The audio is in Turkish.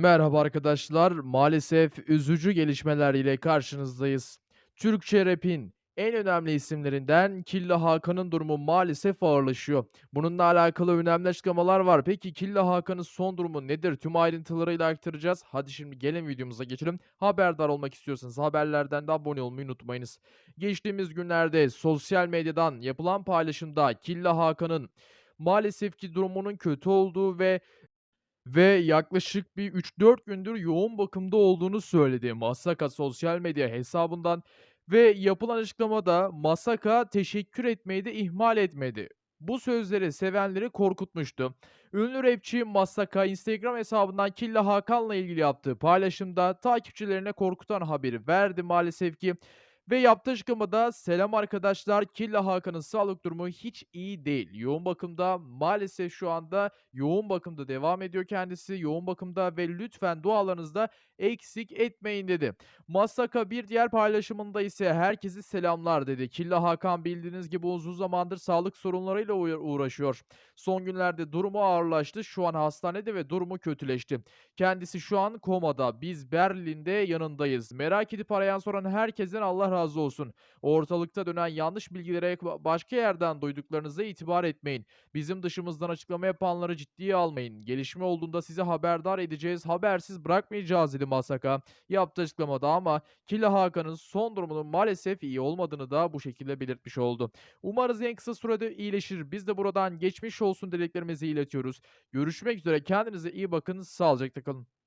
Merhaba arkadaşlar. Maalesef üzücü gelişmeler ile karşınızdayız. Türkçe rap'in en önemli isimlerinden Killa Hakan'ın durumu maalesef ağırlaşıyor. Bununla alakalı önemli açıklamalar var. Peki Killa Hakan'ın son durumu nedir? Tüm ayrıntılarıyla aktaracağız. Hadi şimdi gelin videomuza geçelim. Haberdar olmak istiyorsanız haberlerden de abone olmayı unutmayınız. Geçtiğimiz günlerde sosyal medyadan yapılan paylaşımda Killa Hakan'ın maalesef ki durumunun kötü olduğu ve ve yaklaşık bir 3-4 gündür yoğun bakımda olduğunu söyledi Masaka sosyal medya hesabından ve yapılan açıklamada Masaka teşekkür etmeyi de ihmal etmedi. Bu sözleri sevenleri korkutmuştu. Ünlü rapçi Masaka Instagram hesabından Killa Hakan'la ilgili yaptığı paylaşımda takipçilerine korkutan haberi verdi maalesef ki. Ve yaptığı açıklamada selam arkadaşlar Killa Hakan'ın sağlık durumu hiç iyi değil. Yoğun bakımda maalesef şu anda yoğun bakımda devam ediyor kendisi. Yoğun bakımda ve lütfen dualarınızda eksik etmeyin dedi. Masaka bir diğer paylaşımında ise herkesi selamlar dedi. Killa Hakan bildiğiniz gibi uzun zamandır sağlık sorunlarıyla uğra- uğraşıyor. Son günlerde durumu ağırlaştı. Şu an hastanede ve durumu kötüleşti. Kendisi şu an komada. Biz Berlin'de yanındayız. Merak edip arayan soran herkesten Allah razı olsun. Ortalıkta dönen yanlış bilgilere ba- başka yerden duyduklarınıza itibar etmeyin. Bizim dışımızdan açıklama yapanları ciddiye almayın. Gelişme olduğunda sizi haberdar edeceğiz. Habersiz bırakmayacağız dedi Masaka. Yaptığı açıklamada ama Killa Hakan'ın son durumunun maalesef iyi olmadığını da bu şekilde belirtmiş oldu. Umarız en kısa sürede iyileşir. Biz de buradan geçmiş olsun dileklerimizi iletiyoruz. Görüşmek üzere. Kendinize iyi bakın. Sağlıcakla kalın.